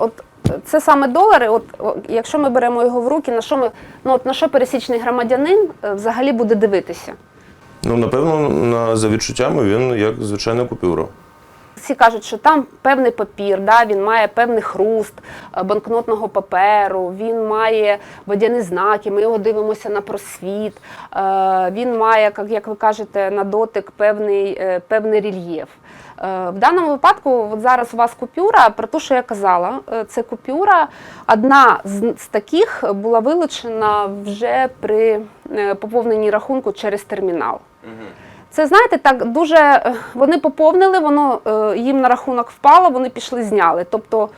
от це саме долари. От якщо ми беремо його в руки, на що ми ну от на що пересічний громадянин е, взагалі буде дивитися? Ну, напевно, на, за відчуттями він як звичайна купюра. Всі кажуть, що там певний папір, да, він має певний хруст е, банкнотного паперу, він має водяні знаки, ми його дивимося на просвіт, е, він має, як, ви кажете, на дотик певний, е, певний рельєф. В даному випадку, от зараз у вас купюра, про те, що я казала, це купюра. Одна з, таких була вилучена вже при поповненні рахунку через термінал. Це знаєте, так дуже е, вони поповнили, воно е, їм на рахунок впало, вони пішли, зняли. Тобто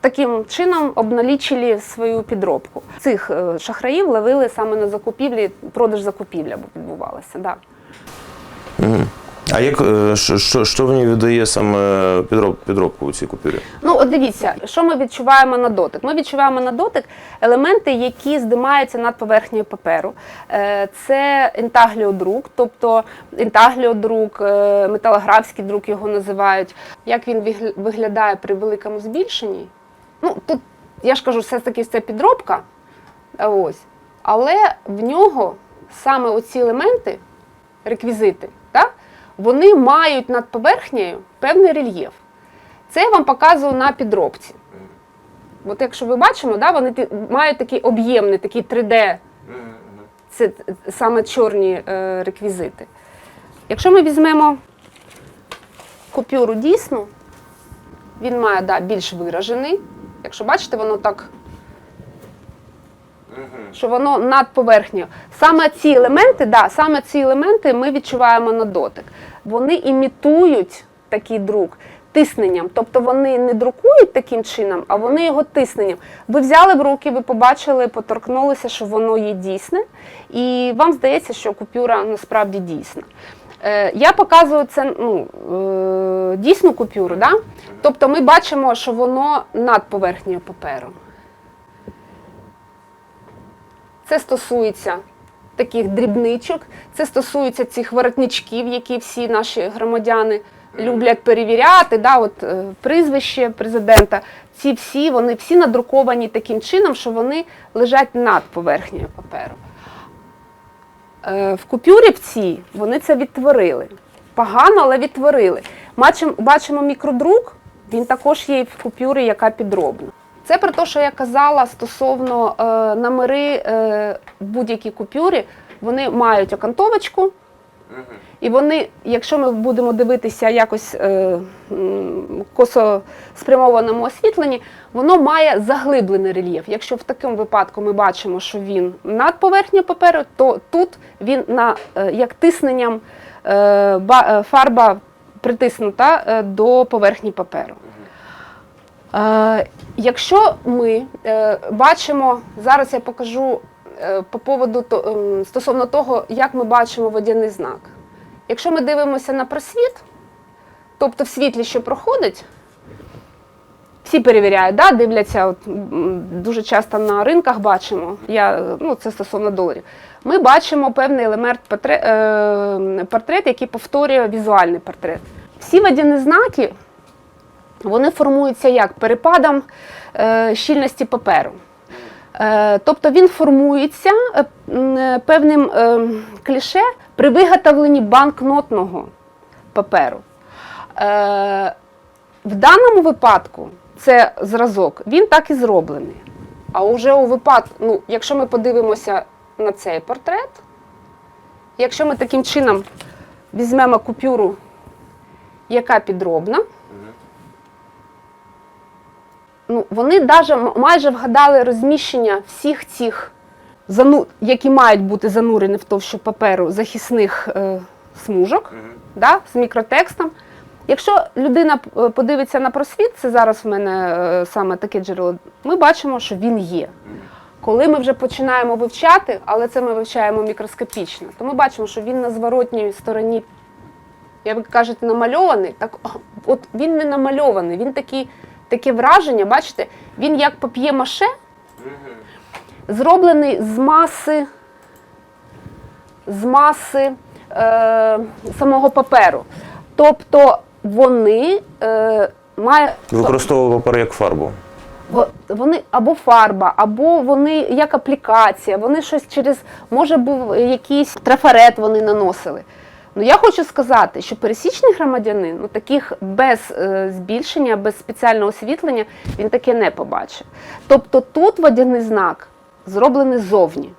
таким чином обналічили свою підробку. Цих е, шахраїв ловили саме на закупівлі, продаж закупівля відбувалася. Да. А як е, що, що, в ній саме підроб, підробку у цій купюрі? Ну, от дивіться, що ми відчуваємо на дотик. Ми відчуваємо на дотик елементи, які здимаються над поверхнею паперу. Е, Це інтагліодрук, тобто інтагліодрук, е, металографський друк його називають. Як він виглядає при великому збільшенні? Ну, тут я ж кажу, все-таки це підробка. Ось. Але в нього саме оці елементи, реквізити, вони мають над поверхнею певний рельєф. Це я вам показую на підробці. От якщо ви бачимо, да, вони мають такий об'ємний, такий 3D, це саме чорні е, реквізити. Якщо ми візьмемо купюру дійсну, він має да, більш виражений. Якщо бачите, воно так, що воно над поверхнею. Саме ці елементи, да, саме ці елементи ми відчуваємо на дотик. Вони імітують такий друк тисненням. Тобто вони не друкують таким чином, а вони його тисненням. Ви взяли в руки, ви побачили, поторкнулися, що воно є дійсне, і вам здається, що купюра насправді дійсна. Е, Я показую це ну, е, дійсну купюру, да? тобто ми бачимо, що воно над поверхнею паперу. Це стосується таких дрібничок, це стосується цих воротничків, які всі наші громадяни люблять перевіряти. Да, от, е, прізвище президента. Ці всі, вони всі надруковані таким чином, що вони лежать над поверхнею паперу. Е, В купюрі в цій вони це відтворили. Погано, але відтворили. Бачимо мікродрук, він також є в купюрі, яка підробна. Це про те, що я казала стосовно е, номери е, в будь-якій купюрі, вони мають окантовочку, і вони, якщо ми будемо дивитися якось е, косо спрямованому освітленні, воно має заглиблений рельєф. Якщо в такому випадку ми бачимо, що він над поверхнею паперу, то тут він на, е, як тисненням е, ба- е, фарба притиснута е, до поверхні паперу. Е, Якщо ми е, бачимо, зараз я покажу е, по поводу ем, стосовно того, як ми бачимо водяний знак. Якщо ми дивимося на просвіт, тобто в світлі, що проходить, всі перевіряють, да, дивляться, от, дуже часто на ринках бачимо, я, ну, це стосовно доларів. Ми бачимо певний елемент портрет, е, портрет, який повторює візуальний портрет. Всі водяні знаки вони формуються як перепадом е, щільності паперу. Е, тобто він формується е, певним кліше при виготовленні банкнотного паперу. В даному випадку це зразок, він так і зроблений. А уже у випадку, ну, якщо ми подивимося на цей портрет, якщо ми таким чином візьмемо купюру, яка підробна, ну, вони даже майже вгадали розміщення всіх цих, зану... які мають бути занурені в товщу паперу захисних е, смужок да, з мікротекстом. Якщо людина е, подивиться на просвіт, це зараз в мене е, саме таке джерело, ми бачимо, що він є. Коли ми вже починаємо вивчати, але це ми вивчаємо мікроскопічно, то ми бачимо, що він на зворотній стороні, як ви кажете, намальований, так от він не намальований, він такий, таке враження, бачите, він як пап'є-маше, зроблений з маси, з маси е, самого паперу. Тобто вони е, мають Використовував папер як фарбу. Вони або фарба, або вони як аплікація, вони щось через, може був якийсь трафарет вони наносили. Ну я хочу сказати, що пересічний громадянин, ну таких без е, збільшення, без спеціального освітлення, він таке не побачить. Тобто тут водяний знак зроблений ззовні.